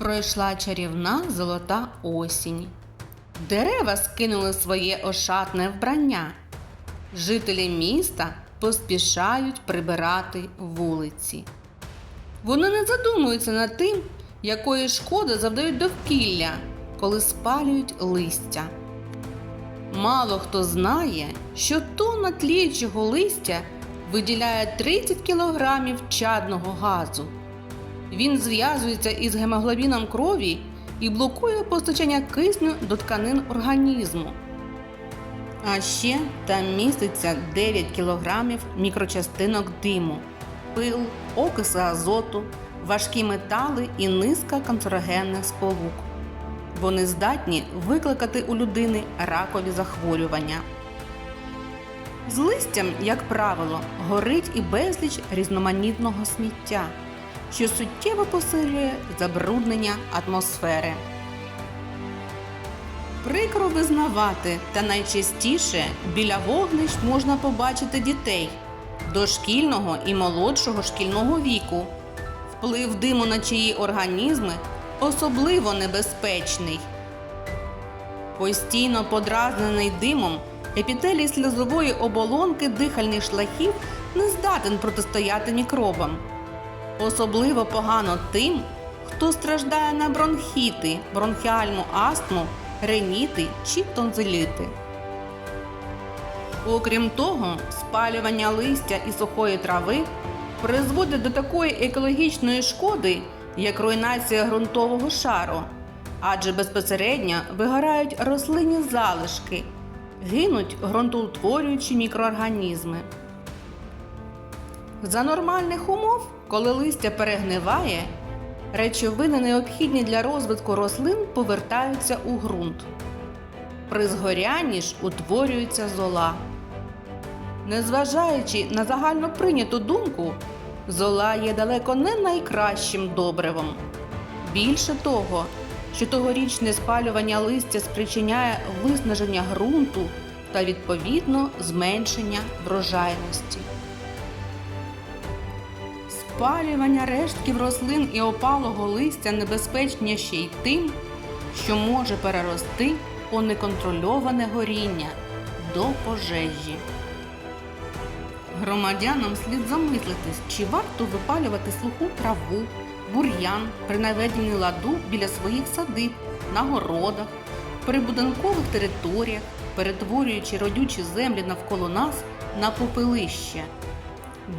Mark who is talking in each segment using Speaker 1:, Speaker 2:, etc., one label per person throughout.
Speaker 1: Пройшла чарівна золота осінь. Дерева скинули своє ошатне вбрання. Жителі міста поспішають прибирати вулиці. Вони не задумуються над тим, якої шкоди завдають довкілля, коли спалюють листя. Мало хто знає, що тонна тліючого листя виділяє 30 кг чадного газу. Він зв'язується із гемоглобіном крові і блокує постачання кисню до тканин організму. А ще там міститься 9 кг мікрочастинок диму, пил, окиси азоту, важкі метали і низка канцерогенних сполук. Вони здатні викликати у людини ракові захворювання. З листям, як правило, горить і безліч різноманітного сміття, що суттєво посилює забруднення атмосфери. Прикро визнавати, та найчастіше біля вогнищ можна побачити дітей дошкільного і молодшого шкільного віку. Вплив диму на чиї організми особливо небезпечний. Постійно подразнений димом, епітелій сльозової оболонки дихальних шлахів не здатен протистояти мікробам. Особливо погано тим, хто страждає на бронхіти, бронхіальну астму, реніти чи тонзиліти. Окрім того, спалювання листя і сухої трави призводить до такої екологічної шкоди, як руйнація ґрунтового шару, адже безпосередньо вигорають рослинні залишки, гинуть ґрунтоутворюючі мікроорганізми. За нормальних умов, коли листя перегниває, речовини, необхідні для розвитку рослин, повертаються у ґрунт. При згорянні ж утворюється зола. Незважаючи на загальноприйняту думку, зола є далеко не найкращим добривом. Більше того, що тогорічне спалювання листя спричиняє виснаження ґрунту та відповідно зменшення врожайності. Спалювання рештків рослин і опалого листя небезпечніше ще й тим, що може перерости у неконтрольоване горіння до пожежі. Громадянам слід замислитись, чи варто випалювати суху траву, бур'ян при наведенні ладу біля своїх садиб, на городах, прибудинкових територіях, перетворюючи родючі землі навколо нас на попелище,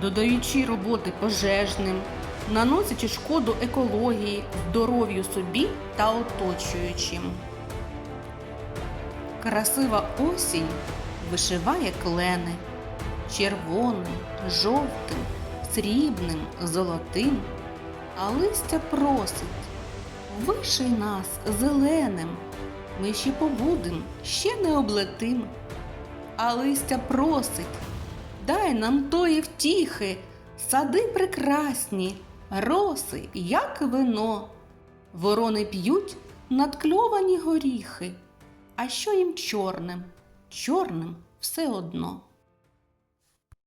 Speaker 1: додаючи роботи пожежним, наносячи шкоду екології, здоров'ю собі та оточуючим. Красива осінь вишиває клени червоним, жовтим, срібним, золотим, а листя просить. Виший нас зеленим, ми ще побудем, ще не облетим. А листя просить, дай нам тої втіхи, сади прекрасні, роси, як вино. Ворони п'ють надкльовані горіхи. А що їм чорним? Чорним все одно.